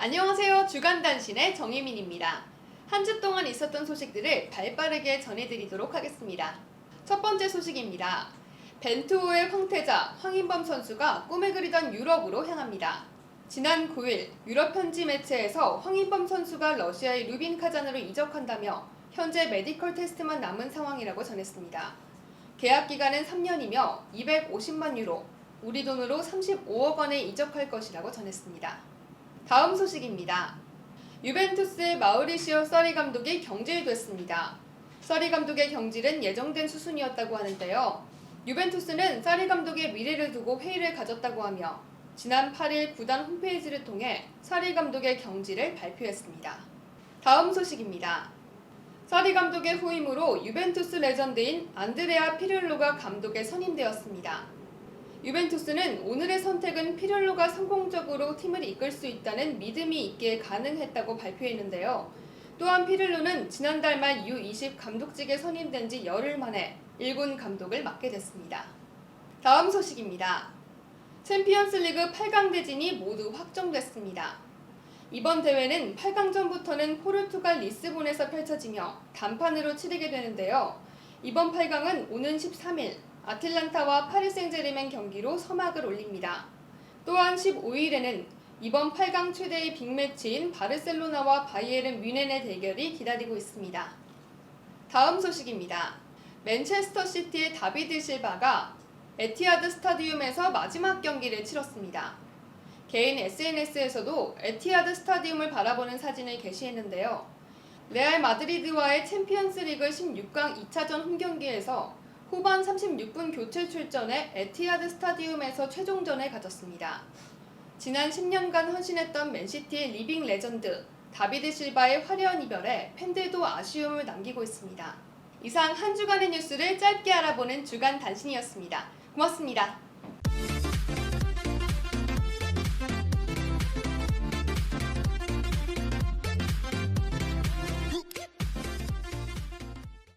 안녕하세요. 주간 단신의 정혜민입니다. 한 주 동안 있었던 소식들을 발빠르게 전해드리도록 하겠습니다. 첫 번째 소식입니다. 벤투호의 황태자 황인범 선수가 꿈에 그리던 유럽으로 향합니다. 지난 9일 유럽 현지 매체에서 황인범 선수가 러시아의 루빈 카잔으로 이적한다며 현재 메디컬 테스트만 남은 상황이라고 전했습니다. 계약 기간은 3년이며 250만 유로, 우리 돈으로 35억 원에 이적할 것이라고 전했습니다. 다음 소식입니다. 유벤투스의 마우리시오 서리 감독이 경질됐습니다. 서리 감독의 경질은 예정된 수순이었다고 하는데요. 유벤투스는 서리 감독의 미래를 두고 회의를 가졌다고 하며 지난 8일 구단 홈페이지를 통해 서리 감독의 경질을 발표했습니다. 다음 소식입니다. 서리 감독의 후임으로 유벤투스 레전드인 안드레아 피를로가 감독에 선임되었습니다. 유벤투스는 오늘의 선택은 피를로가 성공적으로 팀을 이끌 수 있다는 믿음이 있기에 가능했다고 발표했는데요. 또한 피를로는 지난달 말 U20 감독직에 선임된 지 열흘 만에 1군 감독을 맡게 됐습니다. 다음 소식입니다. 챔피언스 리그 8강 대진이 모두 확정됐습니다. 이번 대회는 8강전부터는 포르투갈 리스본에서 펼쳐지며 단판으로 치르게 되는데요. 이번 8강은 오는 13일 아틀란타와 파리 생제르맹 경기로 서막을 올립니다. 또한 15일에는 이번 8강 최대의 빅매치인 바르셀로나와 바이에른 뮌헨의 대결이 기다리고 있습니다. 다음 소식입니다. 맨체스터 시티의 다비드 실바가 에티하드 스타디움에서 마지막 경기를 치렀습니다. 개인 SNS에서도 에티하드 스타디움을 바라보는 사진을 게시했는데요. 레알 마드리드와의 챔피언스 리그 16강 2차전 홈 경기에서 후반 36분 교체 출전해 에티하드 스타디움에서 최종전을 가졌습니다. 지난 10년간 헌신했던 맨시티의 리빙 레전드 다비드 실바의 화려한 이별에 팬들도 아쉬움을 남기고 있습니다. 이상 한 주간의 뉴스를 짧게 알아보는 주간 단신이었습니다. 고맙습니다.